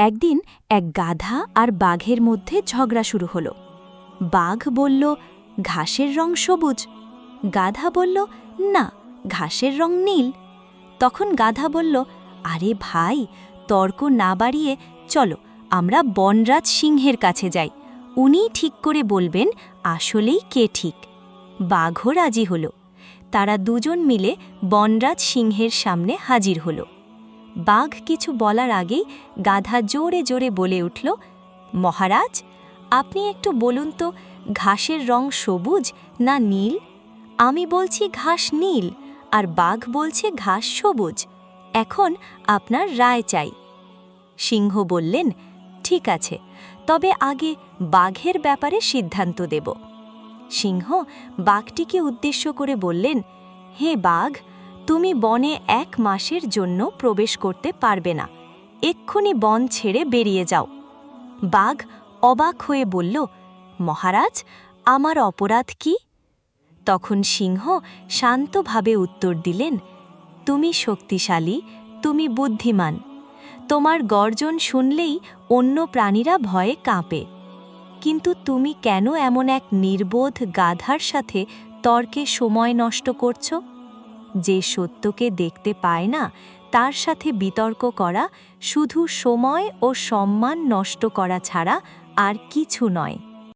একদিন এক গাধা আর বাঘের মধ্যে ঝগড়া শুরু হলো। বাঘ বলল, ঘাসের রং সবুজ। গাধা বলল, না, ঘাসের রং নীল। তখন গাধা বলল, আরে ভাই, তর্ক না বাড়িয়ে চলো, আমরা বনরাজ সিংহের কাছে যাই। উনিই ঠিক করে বলবেন, আসলেই কে ঠিক। বাঘও রাজি হল। তারা দুজন মিলে বনরাজ সিংহের সামনে হাজির হলো। বাঘ কিছু বলার আগেই গাধা জোরে জোরে বলে উঠল, মহারাজ, আপনি একটু বলুন তো, ঘাসের রং সবুজ না নীল? আমি বলছি ঘাস নীল, আর বাঘ বলছে ঘাস সবুজ। এখন আপনার রায় চাই। সিংহ বললেন, ঠিক আছে, তবে আগে বাঘের ব্যাপারে সিদ্ধান্ত দেব। সিংহ বাঘটিকে উদ্দেশ্য করে বললেন, হে বাঘ তুমি বনে এক মাসের জন্য প্রবেশ করতে পারবে না। এক্ষুনি বন ছেড়ে বেরিয়ে যাও। বাঘ অবাক হয়ে বলল, মহারাজ, আমার অপরাধ কি? তখন সিংহ শান্তভাবে উত্তর দিলেন, তুমি শক্তিশালী, তুমি বুদ্ধিমান। তোমার গর্জন শুনলেই অন্য প্রাণীরা ভয়ে কাঁপে। কিন্তু তুমি কেন এমন এক নির্বোধ গাধার সাথে তর্কে সময় নষ্ট করছ? যে সত্যকে দেখতে পায় না, তার সাথে বিতর্ক করা, শুধু সময় ও সম্মান নষ্ট করা ছাড়া আর কিছু নয়।